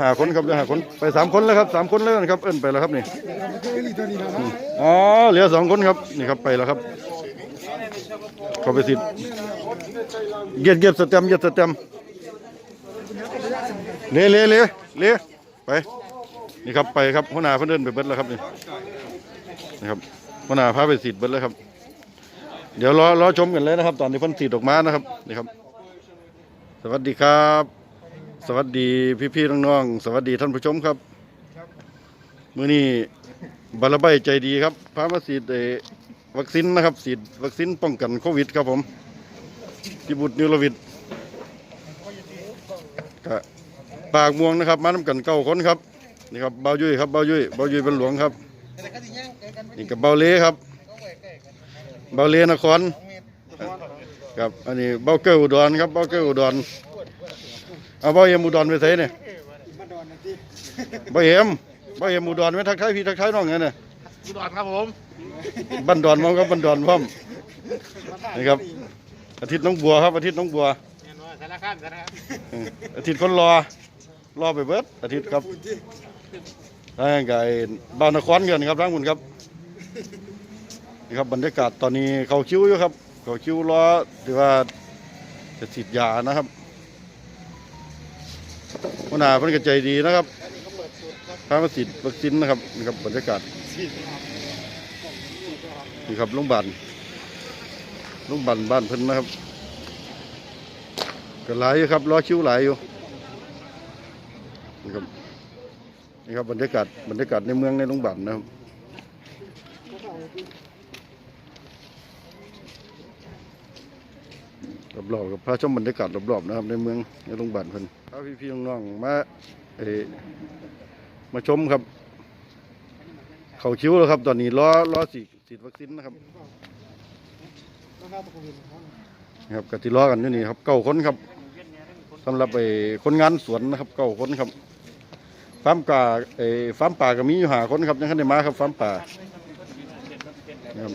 หาคนครับเหลือหาคนไปสามคนแล้วครับสามคนแล้วนะครับ เอิ้นไปแล้วครับนี่อ๋อเหลือสองคนครับนี่ครับไปแล้วครับเขาไปสิเกียดเกียดสเต็มเกียดสเต็มเละเละเละเละไปนี่ครับไปครับหัวหน้าเพิ่นเดินไปเบิดแล้วครับนี่นะครับหัวหน้าพาไปสิเบิดแล้วครับ เดี๋ยวรอรอชมกันเลยนะครับ ตอนที่เพิ่นสีดออกมานะครับนี่ครับ สวัสดีครับ สวัสดีพี่ๆน้องๆสวัสดีท่านผู้ชมครับมื้อนี้บาลใบใจดีครับพามาฉีดเอ่อวัคซีนนะครับฉีดวัคซีนป้องกันโควิดครับผมทีบุตรนิรวิทย์กปากม่วงนะครับมาน้ำกันเก้าคนครับนี่ครับเบายุ้ยครับเบายุ้ยเบายุ้ยเป็นหลวงครับนี่กับเบาเล่ครับเบาเล่นครครับอันนี้เบาเกอร์อุดรครับเบาเกอร์อุดร เอาเบาเอ็มอุดรไปใส่เนี่ยเบาเอ็มเบาเอ็มอุดรไม่ทักทายพี่ทักทายน้องไงเนี่ยอุดรครับผมบันดอนมองครับบันดอนพร้อมนี่ครับ อาทิตย์น้องบัวครับ อาทิตย์น้องบัวเห็นว่าสารคามสารคามเอออาทิตย์คนรอรอไปเบิดอาทิตย์ครับร่างกายบ้านนครกันครับร่างบุญครับนี่ครับบรรยากาศตอนนี้เขาคิวอยู่ครับ เขาคิวรอที่ว่าจะฉีดยานะครับ หัวหน้าเพิ่นก็ใจดีนะครับพามาฉีดวัคซีนนะครับนี่ครับบรรยากาศนี่ครับลุงบันลุงบันบ้านเพิ่นนะครับก็หลายอยู่ครับล้อคิวหลายอยู่นี่ครับนี่ครับบรรยากาศบรรยากาศในเมืองในลุงบันนะครับ รอบๆกับพระชมบรรยากาศรอบๆนะครับในเมืองในโรงพยาบาลเพิ่นพาพี่ๆน้องๆมาเอมาชมครับ เขาคิ้วแล้วครับ ตอนนี้รอรอฉีดฉีดวัคซีนนะครับนะครับกติรอกันอยู่นี่ครับเก้าคนครับสำหรับไอ้คนงานสวนนะครับเก้าคนครับฟาร์มกาไอ้ฟาร์มป่าก็มีอยู่หาคนครับยังคันได้มาครับฟาร์มป่านะครับ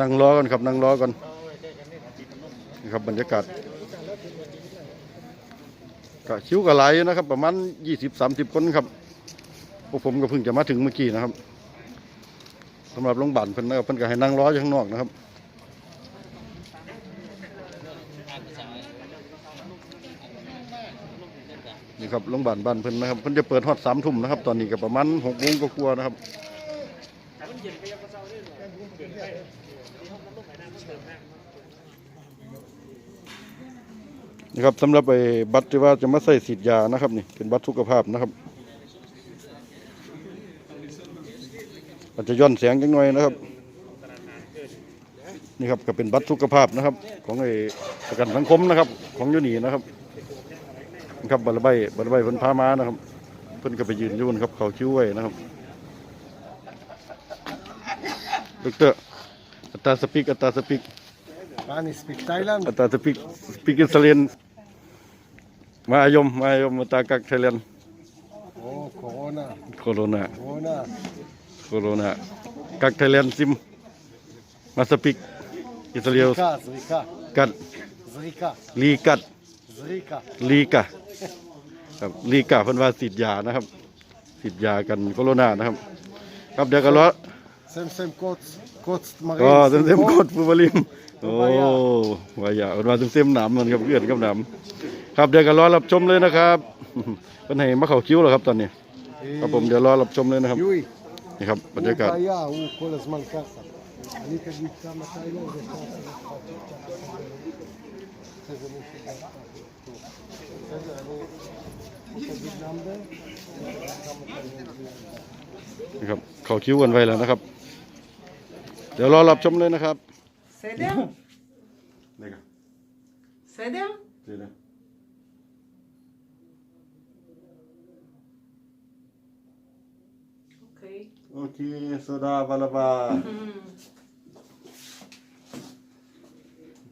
นั่งรอกันครับนั่งรอกันนี่ครับบรรยากาศกะชิวกะไหลนะครับ ประมาณยี่สิบสามสิบคนครับพวกผมก็เพิ่งจะมาถึงเมื่อกี้นะครับสำหรับโรงพยาบาลเพิ่นนะครับเพิ่นก็ให้นั่งรออยู่ข้างนอกนะครับนี่ครับโรงพยาบาลบ้านเพิ่นนะครับเพิ่นจะเปิดฮอดสามทุ่มนะครับ ตอนนี้ก็ประมาณหกโมงก็กลัวาๆนะครับ นี่ครับสำหรับไอ้บัตรที่ว่าจะมาใส่ฉีดยานะครับนี่เป็นบัตรสุขภาพนะครับ อาจจะย้อนแสงจังหน่อยนะครับ นี่ครับก็เป็นบัตรสุขภาพนะครับ ของไอ้ประกันสังคมนะครับ ของยูนีนะครับนี่ครับบัตรใบบัตรใบเพิ่นพามานะครับ เพิ่นก็ไปยืนยู่นครับเขาคิ้วไว้นะครับดอกเตอร์ อัตราสปิกอัตราสปิก Pani speak Thailand. อัตราสปิกสปิกอิสเลียนมาอายมมาอายมมาตากักไทยแลนด์ Oh, Corona. โคโรนา Corona. โคโรนากักไทยแลนด์ซิมมาสปิกอิสราเอล Zrika, Zrika. กัด Zrika. ลีกัด Zrika. ลีกะครับลีกะเพิ่นว่าฉีดยานะครับฉีดยากันโคโรนานะครับ ครับเดี๋ยวก็รอ Sem sem koc, koc ก็ marin. เต็ Gott Maria. Ja, dem dem Gott ผู้าลิมโอ้วายาอพิ่นว่าเต็มหนามนั่นกับเอื้อนกับหนามครับเดี๋ยวก็รอรับชมเลยนะครับเป็นไงมะเข้าคิ้วเหรอครับตอนนี้ครับผมเดี๋ยวรอรับชมเลยนะครับนี่ครับบรรยากาศ นะครับเขาคิ้วกันไปแล้วนะครับ เดี๋ยวรอรับชมเลยนะครับ בסדר? นี่ครับ בסדר? นี่นะ אוקיי. โอเคโซดาบาลาบา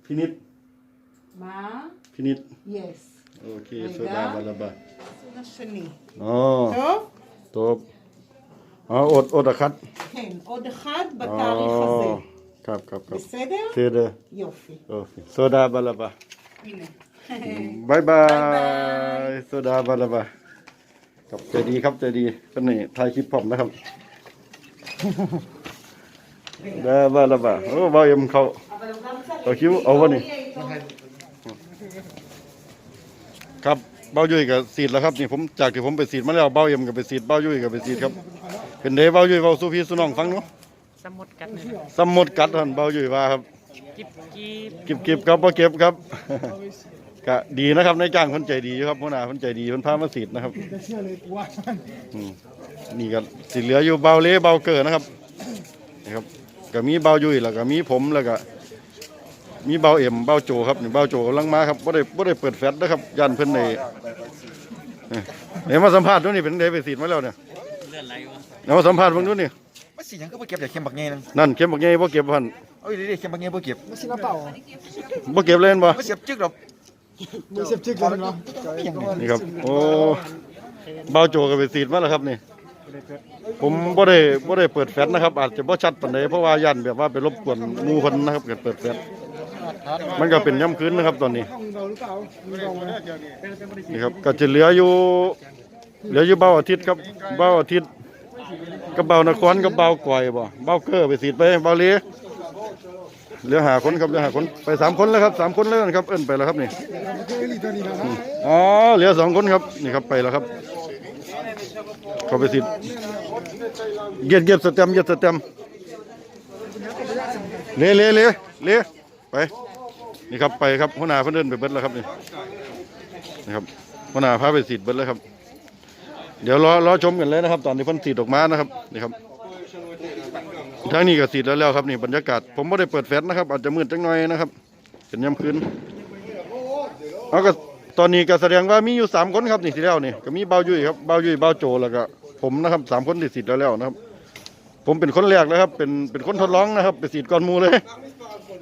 พินิด מה? พินิด יס. โอเค רגע. โซดาบาลาบา הסוג השני. อ๋อ טוב? ตบอ๋ออดอดอะคัด כן, עוד אחד בתאריך הזה. ครับครับครับ בסדר? เซเดอร์ יופי. โอเคโซดาบาลาบา הנה. บายบา บ๊ายบาย ยโซดาบาลาบาครับใจดีครับใจดีเป็นนี่ถ่ายคลิปผมนะครับ ดาบาลาบาโอ้บาวเอ็มเขาเอาคิวเอาวะนี่ครับเบ้ายุ่ยกับสีดแล้วครับนี่ผมจากที่ผมไปสีดมาแล้วเบ้าเอ็มกับไปสีดเบ้ายุ่ยกับไปสีดครับ เป็นเดเบ้ายุ่ยเบ้าสู้พี่สู้น้องฟังเนาะสมุดกันเนี่ยสมมุดกัดหันเบ้ายุ่ยว่าครับกิบกิบเก็บเก็บครับบ่เก็บครับก็ดีนะครับนายจ้างคนใจดีอยู่ครับหัวหน้าคนใจดีคนพามาสีดนะครับอืมนี่ก็สิเหลืออยู่เบาเล่เบาเกิดนะครับนะครับก็มีเบายุ่ยแล้วก็มีผมแล้วก็มีเบาเอ็มเบาโจครับนี่เบาโจกำลังมาครับบ่ได้บ่ได้เปิดแฟลชนะครับยันเพิ่นในเอ้ยเดี๋ยวมาสัมภาษณ์ดูนี่เป็นไดไปสีดมาแล้วเนี่ยเลื่อนไหลวะ เดี๋ยวมาสัมภาษณ์เบิ่งดูนี่มันสิหยังก็บ่เก็บแต่เข็มบักใหญ่นึงนั่นเข็มบักใหญ่บ่เก็บพันเอาอีหลีๆเข็มบักใหญ่บ่เก็บไม่ใช่น้ำเปล่าบ่เก็บเล่นบ่มันเสียบจึกดอกไม่เสียบจิกเลยเนาะนี่ครับโอ้เบาโจก็ไปสีดมาแล้วครับนี่ ผมบ่ได้บ่ได้เปิดแฟลชนะครับ อาจจะบ่ชัดปานใดเพราะว่ายันแบบว่าไปรบกวนหมู่เพิ่นนะครับเกิดเปิดแฟลชมันก็เป็นย่ำคืนนะครับตอนนี้ห้องเราหรือเปล่ามีเราไหมนี่ครับก็จะเหลืออยู่เหลืออยู่เบาอาทิตย์ครับเบาอาทิตย์ กับเบานครกับเบาก่อยบ่เบาเกอร์ไปสีดไปเบาเลีเหลือหาคนครับเหลือหาคนไปสามคนแล้วครับสามคนแล้วนะครับ เอิ้นไปแล้วครับนี่อ๋อเหลือสองคนครับนี่ครับไปแล้วครับเขาไปสิเกียดเกียดสเต็มเกียดสเต็มเละเละเละเละไปนี่ครับไปครับหัวหน้าเพิ่นเดินไปเบิดแล้วครับนี่นะครับหัวหน้าพาไปสีดเบิดแล้วครับ เดี๋ยวรอรอชมกันเลยนะครับ ตอนนี้เพิ่นสีดออกมานะครับนี่ครับทางนี้ก็สีดแล้วแล้วครับนี่บรรยากาศ ผมไม่ได้เปิดแฟลชนะครับ อาจจะมืดจังหน่อยนะครับเป็นยามคืนเอาก็ตอนนี้ก็แสดงว่ามีอยู่สามคนครับนี่ที่แล้วนี่ก็มีเบายุ้ยครับเบายุ้ยเบาโจแล้วก็ผมนะครับสามคนที่สิทธิ์แล้วแล้วนะครับ ผมเป็นคนแรกนะครับ เป็นเป็นคนทดลองนะครับ ไปสีดก่อนมูเลย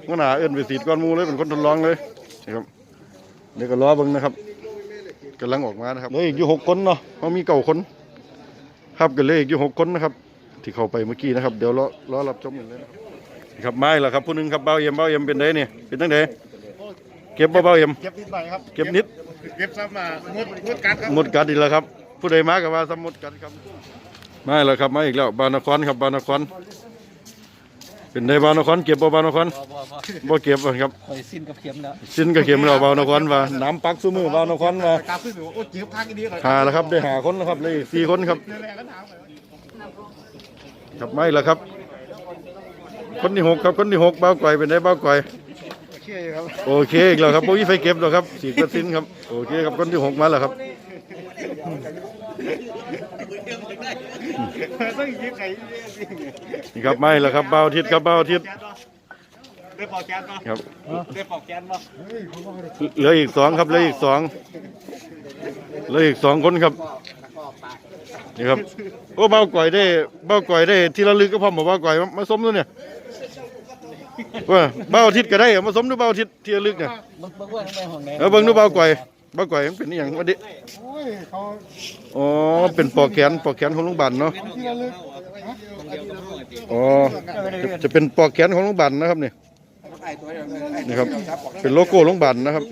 หัวหน้าเอิ้นไปสีดก่อนมูเลยเป็นคนทดลองเลยนะครับเดี๋ยวก็รอบิ่งนะครับ กำลังออกมานะครับเหลืออีกอยู่หกคนเนาะเขามีเก้าคน ครับก็เหลืออีกอยู่หกคนนะครับ ที่เข้าไปเมื่อกี้นะครับ เดี๋ยวรอรอรับชมกันเลยนะครับครับไม่ละครับผู้หนึงครับเบาเอ็มเบาเอ็มเป็นไดเนี่ยเป็นตั้งไดเก็บบ่เบาเอ็มเก็บนิดหน่อยครับเก็บนิดเก็บซ้ำมามุดมุดกัดครับหมดกัดอีกแล้วครับ ผู้ใดมากับว่าสมมติกัดครับมาแล้วครับมาอีกแล้วบานนครครับบานนคร เป็นในบานนครเก็บบ่บานนครบ่เก็บครับข่อยสิ้นกับเข็มแล้วสิ้นก็เข็มแล้วบานนครว่าน้ำปักซุมือบานนครว่ากาขึ้นไปว่าโอ้เจ็บทางอีดีเลยหาแล้วครับได้หาคนแล้วครับเลยสี่คนครับแรงก็ถามไปครับไม่แล้วครับ คนที่หกครับคนที่หกเบ้าก่อยเป็นได้เบ้าก่อยเชื่อครับโอเคอีกแล้วครับโอ้ยไฟเก็บแล้วครับสี่กระสินครับโอเคครับคนที่หกมาแล้วครับ ต้องยิบไข่ นี่ครับไม่แล้วครับเบ้าทิศครับเบ้าทิศได้ปอกแก๊สป่ะครับได้ปอกแก๊สป่ะเหลืออีกสองครับเหลืออีกสองเหลืออีกสองคนครับนี่ครับโอ้เบ้าก่อยได้เบ้าก่อยได้ที่ระลึกก็พอมาเบ้าก่อยมามาสมด้วยเนี่ยว่าเบ้าทิศก็ได้เอามาสมด้วยเบ้าทิศที่ระลึกเนี่ยเบิ่งเบิ่งว่าทางใดห้องไหนเออเบิ่งดูเบ้าก่อยเบ้าก่อยมันเป็นอหย่างวันนี้โอ้ยเขาอ๋อเป็นปอกแขนปอกแขนของโรงพยาบาลเนาะที่ระลึก อ๋อจะจะเป็นปอกแขนของโรงพยาบาลนะครับนี่นี่ครับ เป็นโลโก้โรงพยาบาลนะครับ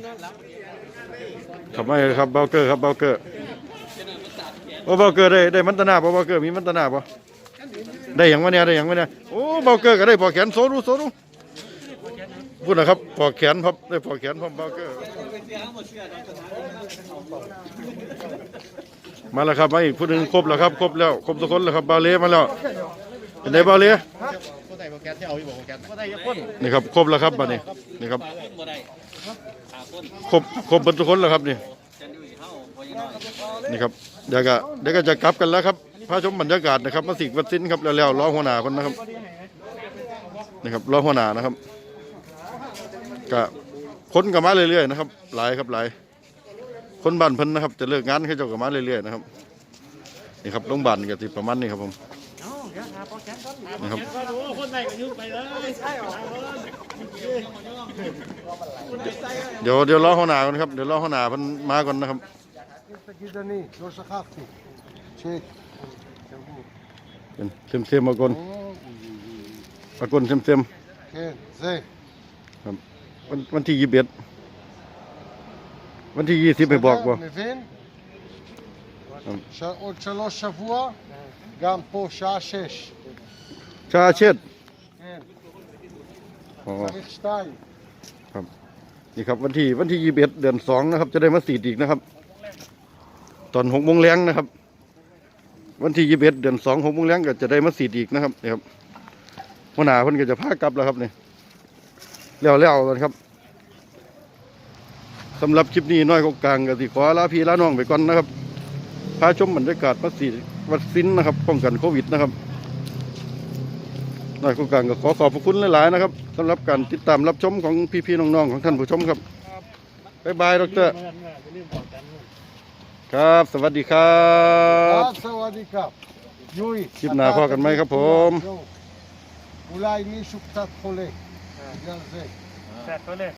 ทำไมครับเบลเกอร์ครับเบลเกอร์โอ้เบลเกอร์ได้ได้มันตนาปะเบลเกอร์มีมันตนาปะได้อย่างวะเนี่ยได้อย่างวะเนี่ยโอ้เบลเกอร์ก็ได้ปอกแขนโซดูโซดูพูดนะครับปอกแขนครับได้ปอกแขนพร้อมเบลเกอร์ มาแล้วครับมาอีกผู้หนึ่งครบแล้วครับครบแล้วครบทุกคนแล้วครับบาเล่มาแล้ว เป็นไงบาเล่ก็ได้ปอกแก๊สที่เอาอยู่บอกปอกแก๊สก็ได้ยังพ่นนี่ครับครบแล้วครับบัดนี้นี่ครับครบครบหมดทุกคนแล้วครับนี่นี่ครับเดี๋ยวก็เดี๋ยวก็จะกลับกันแล้วครับพาชมบรรยากาศนะครับมาสิกวัดสิ้นครับแล้วๆรอหัวหน้าคนนะครับนี่ครับรอหัวหน้านะครับก็คนก็มาเรื่อยๆนะครับหลายครับหลายคนบ้านเพิ่นนะครับ จะเลิกงานเขาเจ้าก็มาเรื่อยๆนะครับนี่ครับโรงพยาบาลก็สิประมาณนี้ครับผม นะครับโอ้คนไหนก็ยุ่งไปเลยใช่หรอเดี๋ยวเดี๋ยวรอหัวหน้าก่อนครับเดี๋ยวรอหัวหน้าเพิ่นมาก่อนนะครับเต็มเต็มๆมากลมากลเต็มเต็มครับวันที่ยี่สิบเอ็ดวันที่ยี่สิบไปบอกบ่ من טוב. ש- עוד שלוש שבוע, גם פה שעה שש. ชาเช็ด כן, อ๋อ צריך שתיים. นี่ครับวันที่วันที่ยี่สิบเอ็ดเดือนสองนะครับ จะได้มาสีดอีกนะครับ ตอนหกโมงแรงนะครับ วันที่ยี่สิบเอ็ดเดือนสองหกโมงแรงก็จะได้มาสีดอีกนะครับนี่ครับหัวหน้าเพิ่นก็จะพากลับแล้วครับนี่แล้วแล้วกันครับสำหรับคลิปนี้น้อยกกลางก็สิขอลาพี่ลาน้องไปก่อนนะครับ พาชมบรรยากาศวัดศีวัดสินนะครับป้องกันโควิดนะครับนายกุณกัรก็ขอขอบพระคุณหลายๆนะครับสำหรับการติดตามรับชมของพี่ๆน้องๆของท่านผู้ชมครับบ๊ายบายดรครับ สวัสดีครับสวัสดีครับยุ้ยคลิปหน้าพอกันไหมครับผม אולי מישהו קצת חולה, בגלל זה. קצת เล